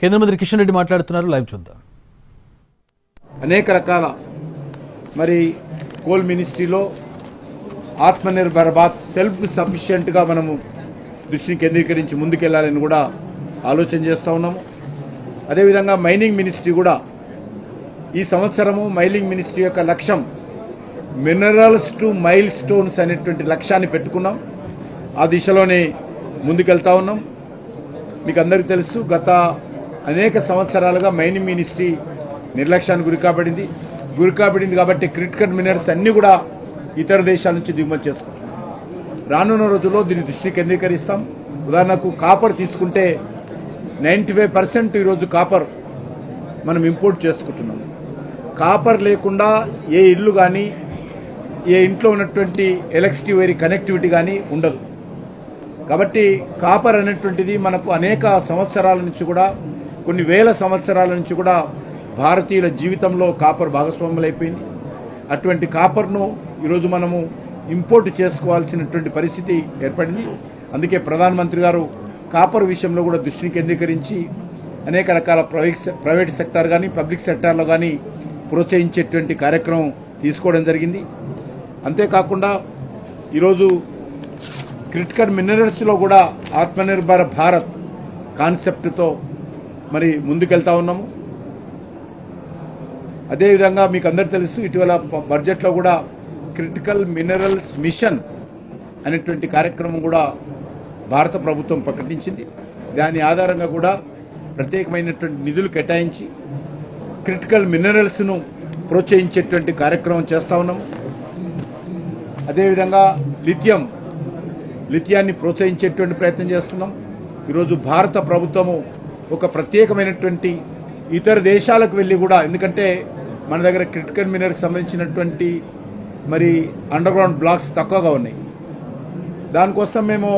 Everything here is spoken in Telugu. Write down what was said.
కేంద్ర మంత్రి కిషన్ రెడ్డి మాట్లాడుతున్నారు. లైవ్ చూద్దాం. అనేక రకాల మరి కోల్ మినిస్ట్రీలో ఆత్మనిర్భర్ భారత్ సెల్ఫ్ సఫిషియెంట్గా మనము దృష్టిని కేంద్రీకరించి ముందుకెళ్ళాలని కూడా ఆలోచన చేస్తూ ఉన్నాము. అదేవిధంగా మైనింగ్ మినిస్ట్రీ కూడా ఈ సంవత్సరము మైనింగ్ మినిస్ట్రీ యొక్క లక్ష్యం మినరల్స్ టు మైల్ స్టోన్స్ అనేటువంటి లక్ష్యాన్ని పెట్టుకున్నాం. ఆ దిశలోనే ముందుకెళ్తా ఉన్నాం. మీకు అందరికీ తెలుసు గత అనేక సంవత్సరాలుగా మైనింగ్ మినిస్ట్రీ నిర్లక్ష్యానికి గురి కాబడింది. గురి కాబడింది కాబట్టి క్రిటికల్ మినరల్స్ అన్నీ కూడా ఇతర దేశాల నుంచి దిగుమతి చేసుకుంటాం రానున్న రోజుల్లో దీన్ని దృష్టి కేంద్రీకరిస్తాం. ఉదాహరణకు కాపర్ తీసుకుంటే నైంటీ ఫైవ్ పర్సెంట్ ఈరోజు కాపర్ మనం ఇంపోర్ట్ చేసుకుంటున్నాం. కాపర్ లేకుండా ఏ ఇల్లు కానీ ఏ ఇంట్లో ఉన్నటువంటి ఎలక్ట్రిసిటీ వైర్ కనెక్టివిటీ కానీ ఉండదు. కాబట్టి కాపర్ అనేటువంటిది మనకు అనేక సంవత్సరాల నుంచి కూడా కొన్ని వేల సంవత్సరాల నుంచి కూడా భారతీయుల జీవితంలో కాపర్ భాగస్వాములైపోయింది. అటువంటి కాపర్ను ఈరోజు మనము ఇంపోర్ట్ చేసుకోవాల్సినటువంటి పరిస్థితి ఏర్పడింది. అందుకే ప్రధానమంత్రి గారు కాపర్ విషయంలో కూడా దృష్టిని కేంద్రీకరించి అనేక రకాల ప్రైవేట్ ప్రైవేట్ సెక్టార్ కానీ పబ్లిక్ సెక్టార్లో కానీ ప్రోత్సహించేటువంటి కార్యక్రమం తీసుకోవడం జరిగింది. అంతేకాకుండా ఈరోజు క్రిటికల్ మినరల్స్లో కూడా ఆత్మనిర్భర భారత్ కాన్సెప్ట్తో మరి ముందుకెళ్తా ఉన్నాము. అదేవిధంగా మీకు అందరు తెలుసు ఇటీవల బడ్జెట్లో కూడా క్రిటికల్ మినరల్స్ మిషన్ అనేటువంటి కార్యక్రమం కూడా భారత ప్రభుత్వం ప్రకటించింది. దాని ఆధారంగా కూడా ప్రత్యేకమైనటువంటి నిధులు కేటాయించి క్రిటికల్ మినరల్స్ను ప్రోత్సహించేటువంటి కార్యక్రమం చేస్తూ ఉన్నాము. అదేవిధంగా లిథియం లిథియాన్ని ప్రోత్సహించేటువంటి ప్రయత్నం చేస్తున్నాం. ఈరోజు భారత ప్రభుత్వము ఒక ప్రత్యేకమైనటువంటి ఇతర దేశాలకు వెళ్ళి కూడా ఎందుకంటే మన దగ్గర క్రిటికల్ మినరల్స్ సంబంధించినటువంటి మరి అండర్ గ్రౌండ్ బ్లాక్స్ తక్కువగా ఉన్నాయి. దానికోసం మేము